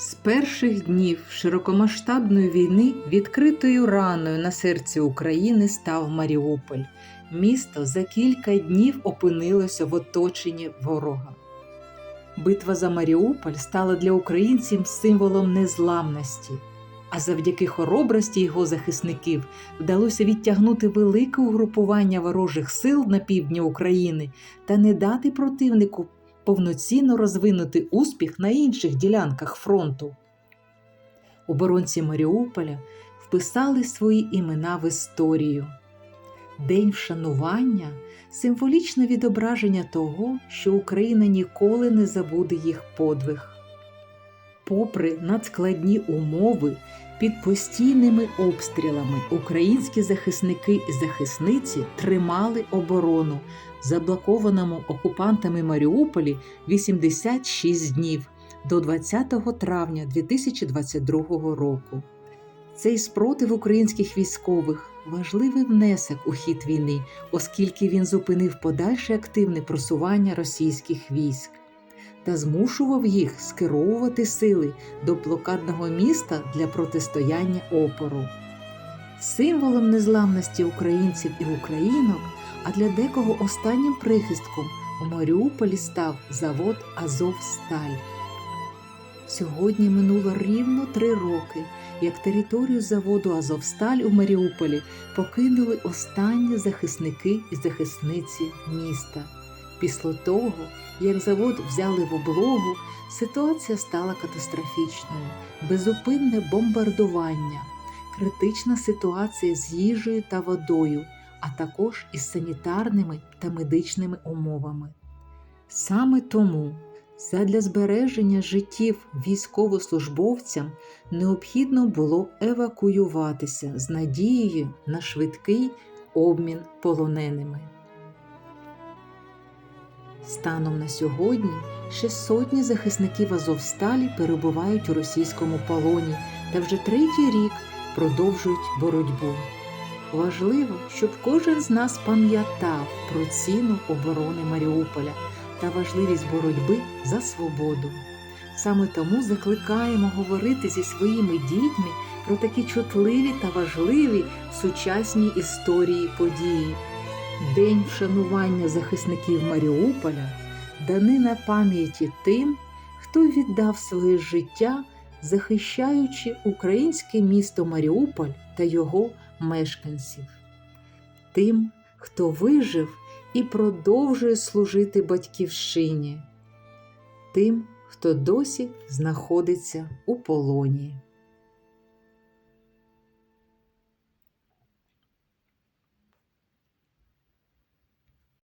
З перших днів широкомасштабної війни відкритою раною на серці України став Маріуполь. Місто за кілька днів опинилося в оточенні ворога. Битва за Маріуполь стала для українців символом незламності, а завдяки хоробрості його захисників вдалося відтягнути велике угрупування ворожих сил на півдні України та не дати противнику повноцінно розвинути успіх на інших ділянках фронту. Оборонці Маріуполя вписали свої імена в історію. День вшанування символічне відображення того, що Україна ніколи не забуде їх подвиг. Попри надскладні умови, під постійними обстрілами українські захисники і захисниці тримали оборону заблокованому окупантами Маріуполі 86 днів до 20 травня 2022 року. Цей спротив українських військових важливий внесок у хід війни, оскільки він зупинив подальше активне просування російських військ та змушував їх скеровувати сили до блокадного міста для протистояння опору. Символом незламності українців і українок, а для декого останнім прихистком у Маріуполі став завод Азовсталь. Сьогодні минуло рівно три роки, як територію заводу Азовсталь у Маріуполі покинули останні захисники і захисниці міста. Після того, як завод взяли в облогу, ситуація стала катастрофічною, безупинне бомбардування, критична ситуація з їжею та водою, а також із санітарними та медичними умовами. Саме тому задля збереження життів військовослужбовцям необхідно було евакуюватися з надією на швидкий обмін полоненими. Станом на сьогодні ще сотні захисників Азовсталі перебувають у російському полоні та вже третій рік продовжують боротьбу. Важливо, щоб кожен з нас пам'ятав про ціну оборони Маріуполя та важливість боротьби за свободу. Саме тому закликаємо говорити зі своїми дітьми про такі чутливі та важливі в сучасній історії події. День вшанування захисників Маріуполя данина пам'яті тим, хто віддав своє життя, захищаючи українське місто Маріуполь та його мешканців, тим, хто вижив і продовжує служити батьківщині, тим, хто досі знаходиться у полоні.